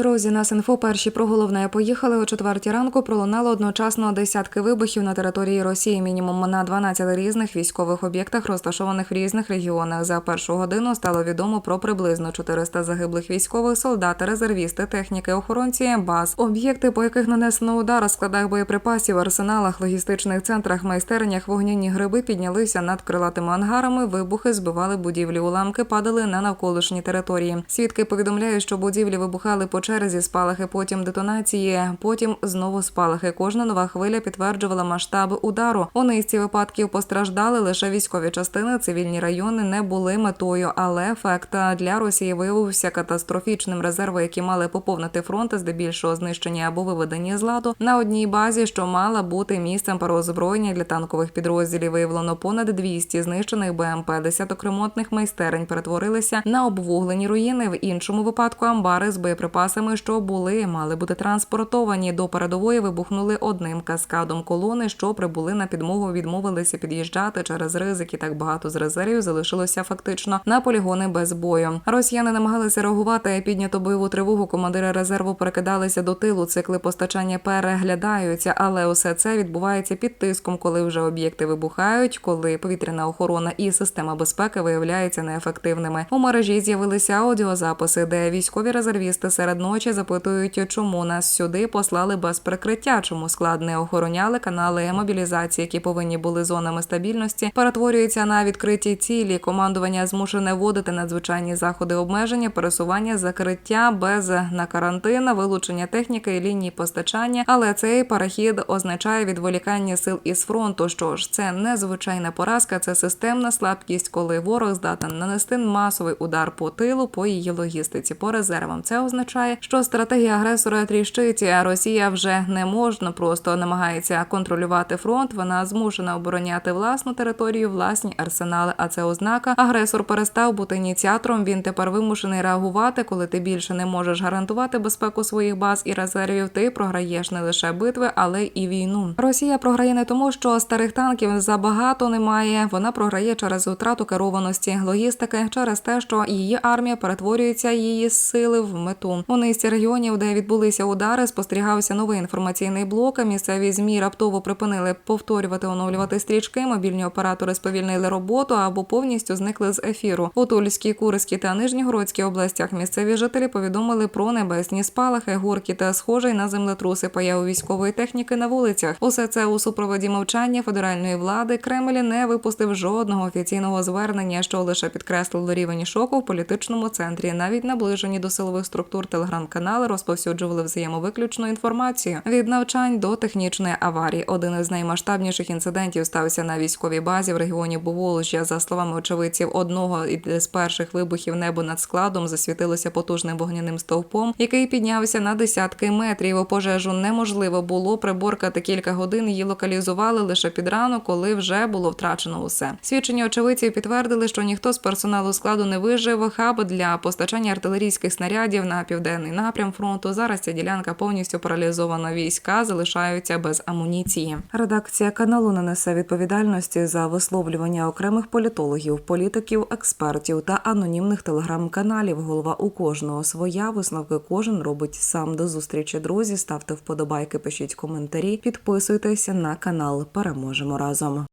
Друзі, нас інфо перші про головне поїхали о четвертій ранку. Пролунало одночасно десятки вибухів на території Росії. Мінімум на 12 різних військових об'єктах, розташованих в різних регіонах. За першу годину стало відомо про приблизно 400 загиблих військових, солдати, резервісти, техніки, охоронці, баз, об'єкти, по яких нанесено удар, складах боєприпасів, арсеналах, логістичних центрах, майстернях, вогняні гриби піднялися над крилатими ангарами. Вибухи збивали будівлі. Уламки падали на навколишні території. Свідки повідомляють, що будівлі вибухали по черзі, спалахи, потім детонації, потім знову спалахи. Кожна нова хвиля підтверджувала масштаби удару. У низці випадків постраждали лише військові частини. Цивільні райони не були метою, але ефект для Росії виявився катастрофічним. Резерви, які мали поповнити фронт, здебільшого знищені або виведені з ладу на одній базі, що мала бути місцем переозброєння для танкових підрозділів. Виявлено понад 200 знищених БМП. Десяток ремонтних майстерень перетворилися на обвуглені руїни. В іншому випадку амбари з боєприпасами, що були, мали бути транспортовані до передової. Вибухнули одним каскадом. Колони, що прибули на підмогу, відмовилися під'їжджати через ризики. Так багато з резервів залишилося фактично на полігони без бою. Росіяни намагалися реагувати. Піднято бойову тривогу. Командири резерву перекидалися до тилу. Цикли постачання переглядаються, але усе це відбувається під тиском, коли вже об'єкти вибухають, коли повітряна охорона і система безпеки виявляються неефективними. У мережі з'явилися аудіозаписи, де військові резервісти серед ночі запитують, чому нас сюди послали без прикриття, чому склад не охороняли канали мобілізації, які повинні були зонами стабільності, перетворюються на відкриті цілі. Командування змушене вводити надзвичайні заходи обмеження, пересування, закриття без на карантин, вилучення техніки і лінії постачання. Але цей перехід означає відволікання сил із фронту. Що ж, це не звичайна поразка, це системна слабкість, коли ворог здатен нанести масовий удар по тилу, по її логістиці, по резервам. Це означає, що стратегія агресора тріщить. а Росія вже не можна просто намагається контролювати фронт. Вона змушена обороняти власну територію, власні арсенали. А це ознака. Агресор перестав бути ініціатором. Він тепер вимушений реагувати, коли ти більше не можеш гарантувати безпеку своїх баз і резервів. Ти програєш не лише битви, але і війну. Росія програє не тому, що старих танків забагато немає. Вона програє через втрату керованості, логістики, через те, що її армія перетворюється її сили в мету. Низці регіонів, де відбулися удари, спостерігався новий інформаційний блок. Місцеві змі раптово припинили повторювати, оновлювати стрічки. Мобільні оператори сповільнили роботу або повністю зникли з ефіру. У Тульській, Курській та Нижнігородській областях місцеві жителі повідомили про небесні спалахи, гурки та схожий на землетруси появу військової техніки на вулицях. Усе це у супроводі мовчання федеральної влади. Кремль не випустив жодного офіційного звернення, що лише підкреслило рівень шоку в політичному центрі. Навіть наближені до силових структур телеграм-канали розповсюджували взаємовиключну інформацію від навчань до технічної аварії. Один із наймасштабніших інцидентів стався на військовій базі в регіоні Поволжя. За словами очевидців, одного із перших вибухів небо над складом засвітилося потужним вогняним стовпом, який піднявся на десятки метрів. Пожежу неможливо було приборкати кілька годин. Її локалізували лише під ранок, коли вже було втрачено усе. Свідчення очевидців підтвердили, що ніхто з персоналу складу не вижив. Хаб для постачання артилерійських снарядів на південний напрям фронту. Зараз ця ділянка повністю паралізована. Війська залишаються без амуніції. Редакція каналу не несе відповідальності за висловлювання окремих політологів, політиків, експертів та анонімних телеграм-каналів. Голова у кожного своя висновки кожен робить сам. До зустрічі, друзі. Ставте вподобайки, пишіть коментарі, підписуйтеся на канал. Переможемо разом.